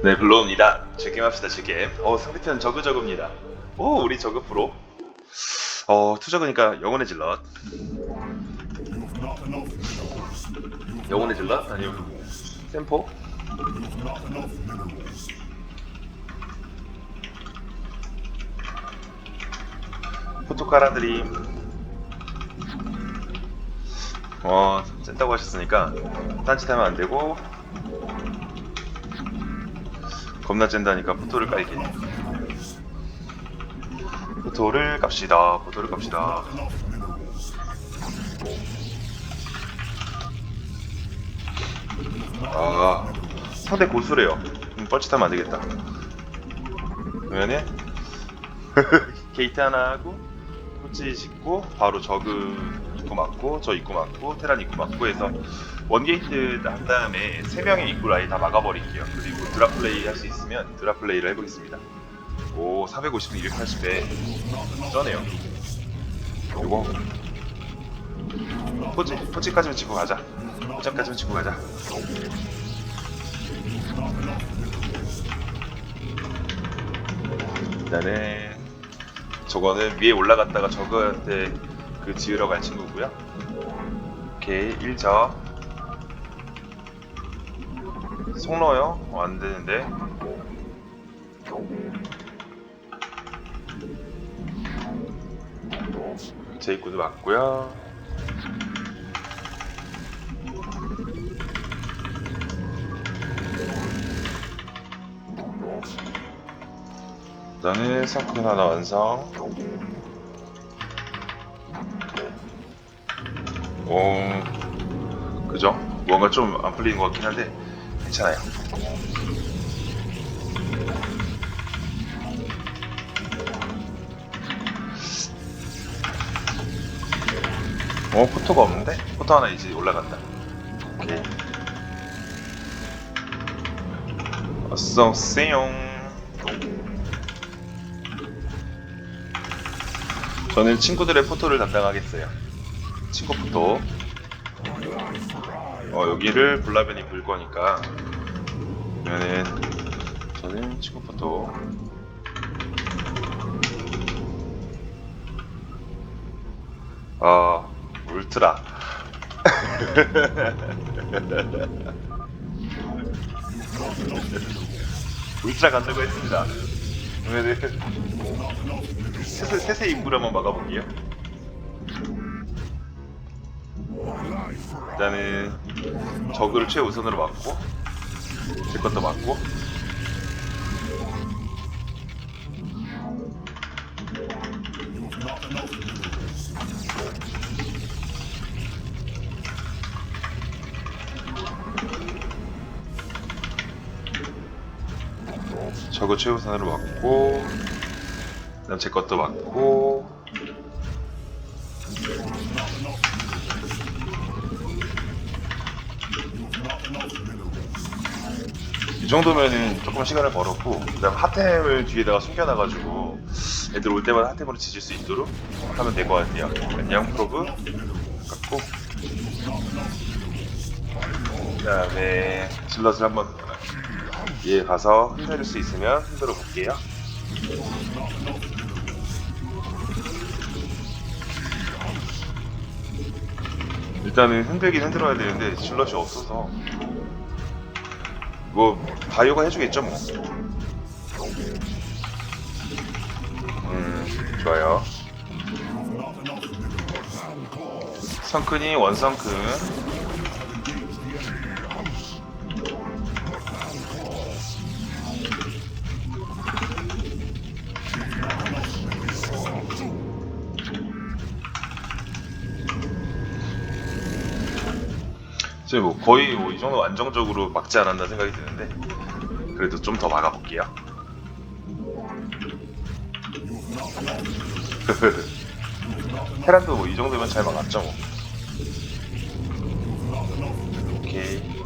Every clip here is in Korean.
네, 블로우입니다. 즐겜합시다, 즐겜. 어, 상대편 저그저그입니다. 오, 우리 저그 프로. 어, 투저그니까 영혼의 질럿. 영혼의 질럿? 아니면 샘포? 포토 깔아드림. 어, 짠다고 하셨으니까 딴짓하면 안 되고 겁나 짠다니까 포토를 깔게 포토를 깝시다 포토를 깝시다. 아 상대 고수래요. 음, 뻘짓하면 안되겠다. 그러면은 게이트 하나 하고 포지 짓고 바로 저그 입구 맞고 저 입구 맞고 테란 입구 맞고 해서 원게이트 한 다음에 세 명의 입구를 아예 다 막아버릴게요. 그리고 드라플레이 할 수 있으면 드라플레이를 해보겠습니다. 오 450배 280배 쩌네요. 요거 포지 포지까지만 치고 가자. 포지까지만 치고 가자. 일단은 저거는 위에 올라갔다가 저거한테 그 지으러 갈 친구고요. 오케이 1저 송로요? 어, 안 되는데. 제 입구도 맞고요. 그다음에 서클 하나 완성. 오, 그죠? 뭔가 좀 안 풀리는 것 같긴 한데 괜찮아요. 어, 포토가 없는데? 포토 하나 이제 올라간다. 오케이. 어서 오세요. 저는 친구들의 포토를 담당하겠어요. 친구 포토. 어, 여기를 블라벤이 불 거니까. 그러면은, 저는 친구 포토. 어, 울트라. 울트라 간다고 했습니다. 그러면은, 세세, 세세 인구를 한번 막아볼게요. 일단은 저그를 최우선으로 막고 제 것도 막고. 저거 최우선으로 막고 그다음 제 것도 막고 이 정도면은 조금 시간을 벌었고 그다음 핫템을 뒤에다가 숨겨놔가지고 애들 올 때마다 핫템으로 지질 수 있도록 하면 될 것 같아요. 안녕 프로브 갖고 그다음에 질럿을 한번 얘 가서 흔들 수 있으면 흔들어 볼게요. 일단은 흔들긴 흔들어야 되는데 질럿이 없어서 뭐 바이오가 해주겠죠 뭐. 음 좋아요. 성큰이 원성큰. 지금 뭐 거의 뭐 이 정도 안정적으로 막지 않았나 생각이 드는데 그래도 좀 더 막아볼게요. 테란도 뭐 이 정도면 잘 막았죠 뭐. 오케이.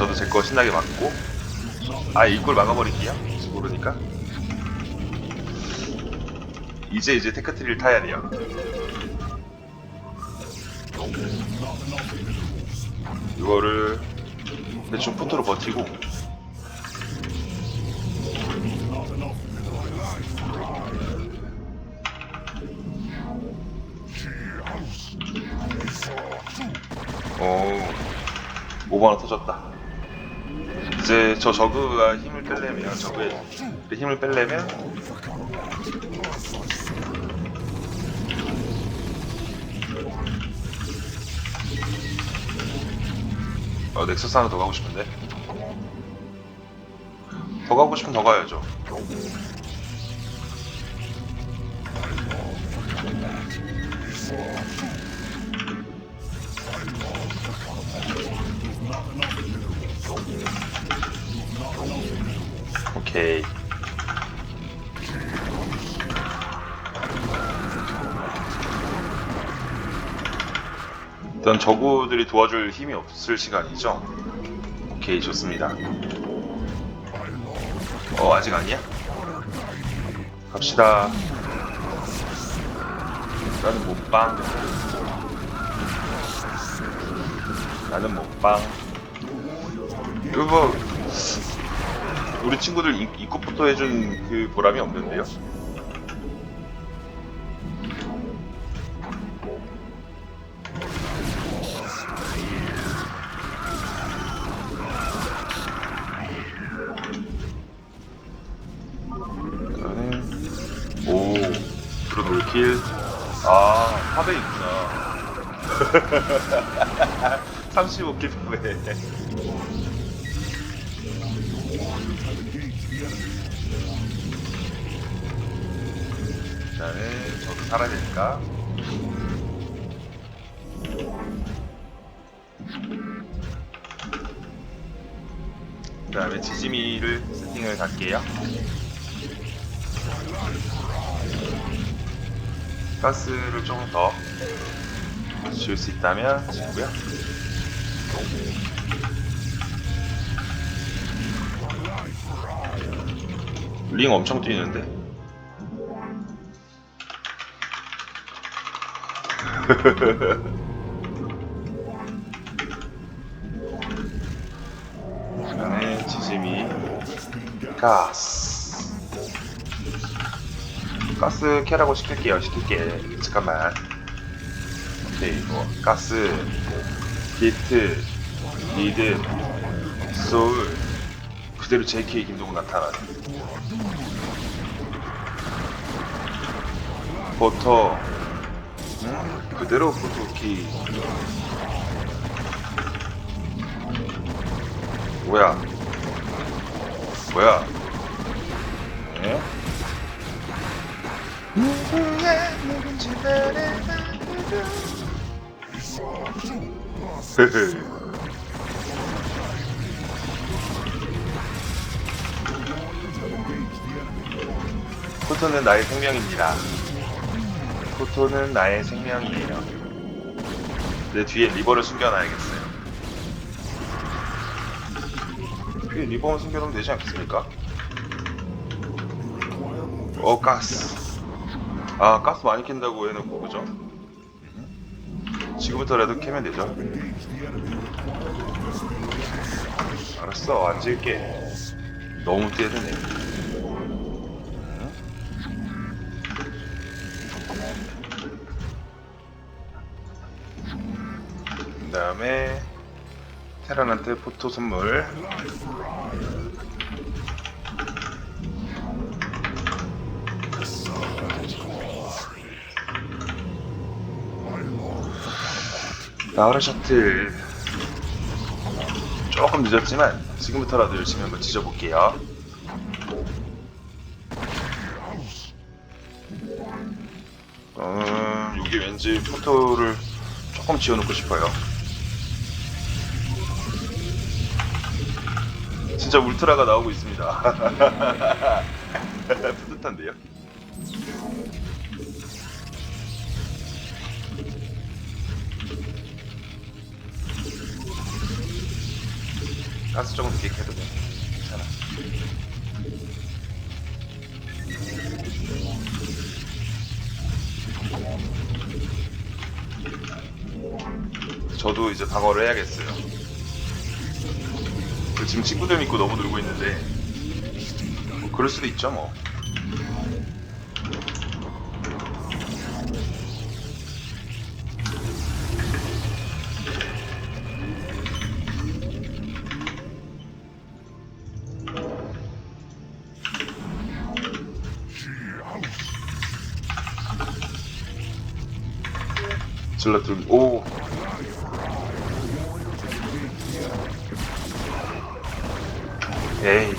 저도 제 거 신나게 맞고 아 이걸 막아버릴게요 모르니까 이제 이제 테크트리를 타야 돼요 이거를 대충 푸트로 버티고 오 5번원 터졌다 이제 저 저그가 힘을 빼려면 저그의 힘을 빼려면 어, 넥서스 하나 더 가고 싶은데? 더 가고 싶으면 더 가야죠 오케이 일단 저구들이 도와줄 힘이 없을 시간이죠? 오케이 좋습니다. 어 아직 아니야? 갑시다. 나는 못빵 나는 못빵 이거 뭐 우리 친구들 이- 입구부터 해준 그 보람이 없는데요? 오 드론 올킬. 아 팝에 있구나. 35킬 팝에 일단은 저도 살아야 되니까. 그 다음에 지지미를 세팅을 갈게요. 가스를 조금 더 지울 수 있다면 지고요 링 엄청 뛰는데? 그다음에 지짐이. 가스. 가스 캐라고 시킬게요 시킬게. 잠깐만. 오케이 뭐 가스. 비트 리드 소울 그대로 JK 김동훈 나타나네 버터. 음, 그대로 포토키. 뭐야? 뭐야? 예? 누구야 누군지 나를 흐흐 포토는 나의 생명입니다. 포토는 나의 생명이에요. 내 뒤에 리버를 숨겨놔야겠어요. 뒤에 리버만 숨겨놓으면 되지 않겠습니까? 어 가스. 아 가스 많이 캔다고 해놓고 그죠? 지금부터 라도 캐면 되죠. 알았어 안 질게. 너무 떼드네. 다음에 테란한테 포토 선물. 나와라 셔틀. 조금 늦었지만 지금부터라도 열심히 한번 지져볼게요. 음, 여기 왠지 포토를 조금 지어놓고 싶어요. 진짜 울트라가 나오고 있습니다. 뿌듯한데요? 가스 조금 늦게 캐도 돼. 괜찮아. 저도 이제 방어를 해야겠어요. 그 지금 친구들 믿고 너무 놀고 있는데 뭐 그럴 수도 있죠 뭐. 질러들 오 에이.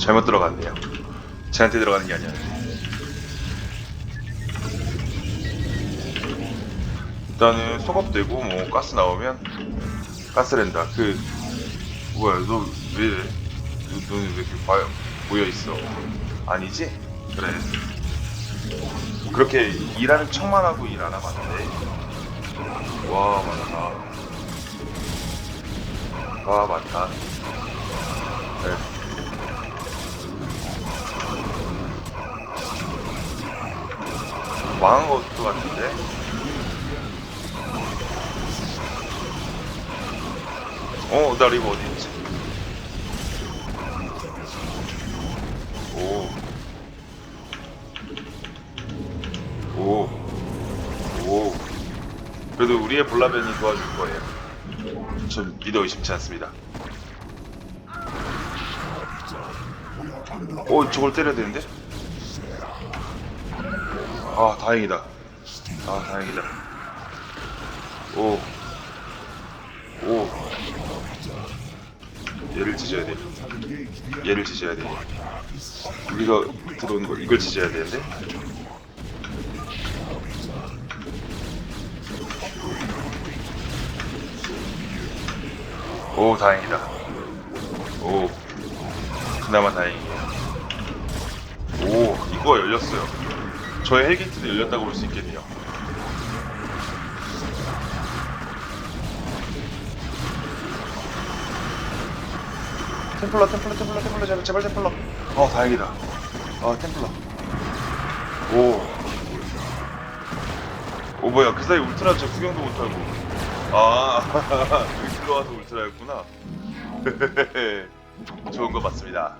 잘못 들어갔네요. 쟤한테 들어가는 게 아니야. 일단은 속업되고 뭐 가스 나오면 가스랜다. 그 뭐야 너왜 이래 너, 너는 왜 이렇게 봐 모여있어. 아니지? 그래. 그렇게 일하는 척만 하고 일 안 하면 안 돼. 와, 많다. 와, 많다. 네. 망한 것도 같은데? 어, 나 리버 어디 있지? 오. 오. 오. 그래도 우리의 볼라벤이 도와줄 거예요. 전 믿어 의심치 않습니다. 오, 저걸 때려야 되는데? 아, 다행이다. 아, 다행이다. 오. 오. 얘를 찢어야 돼. 얘를 찢어야 돼. 우리가 들어오는 거 이걸 찢어야 되는데? 오 다행이다. 오 그나마 다행이에요. 오 이거 열렸어요. 저의 헬기트도 열렸다고 볼 수 있겠네요. 템플러 템플러 템플러 템플러 제발, 제발 템플러. 어 다행이다. 어 템플러. 오. 오 뭐야. 그 사이 울트라 저 구경도 못하고. 아 들어와서 울트라였구나. 좋은 거 맞습니다.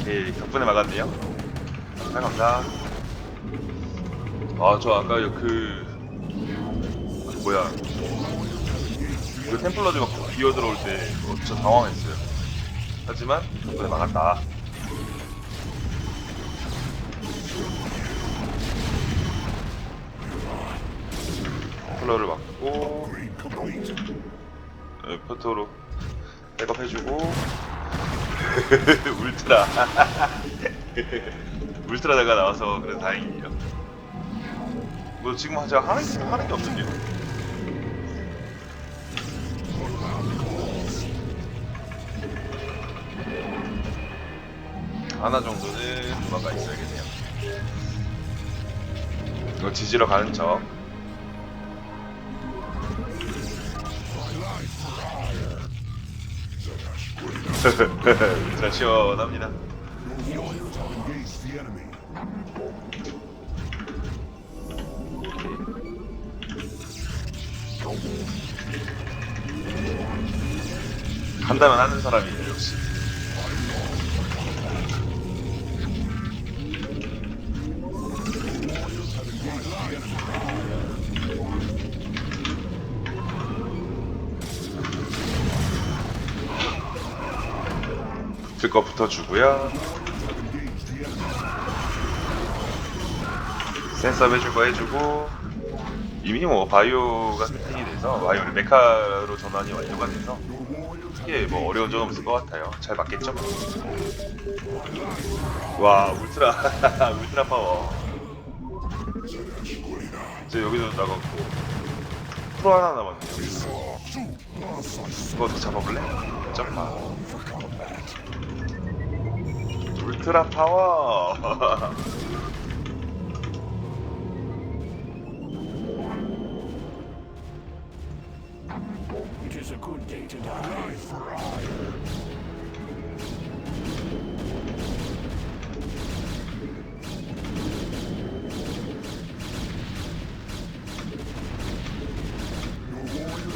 오케이 덕분에 막았네요. 감사합니다. 아저 아까 그, 그 뭐야. 그 템플러들 막 기어 들어올 때저 당황했어요. 하지만 덕분에 막았다. 템플러를 막고. 네, 포토로 백업 해주고. 울트라. 울트라다가 나와서 그래도 다행이에요. 뭐 지금 제가 하는 게 하는 게 없는데요 하나 정도는 도망가 있어야겠네요. 이거 지지러 가는 척 자 시원합니다. 한다면 하는 사람이 붙어주고요. 센서 해줄 거 해주고 이미 뭐 바이오가 세팅이 돼서 바이오를 메카로 전환이 완료가 돼서 크게 뭐 어려운 점 없을 것 같아요 잘 맞겠죠? 와 울트라 울트라 파워 이제 여기도 나갔고 프로 하나 남았네요 이거 잡아볼래? 점마 울트라 파워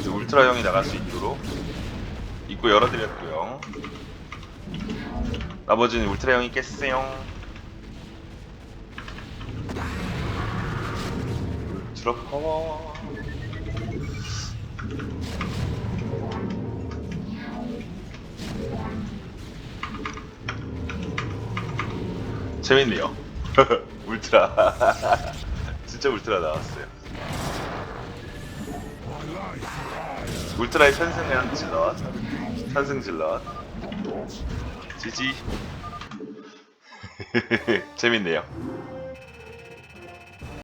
울트라 형이 나갈 수 있도록 입구 열어드렸고요. 나머지는 울트라 형이 깼어요. 울트라 파워. 재밌네요. 울트라. 진짜 울트라 나왔어요. 울트라의 천생한 질럿 천생 질럿 지지? 재밌네요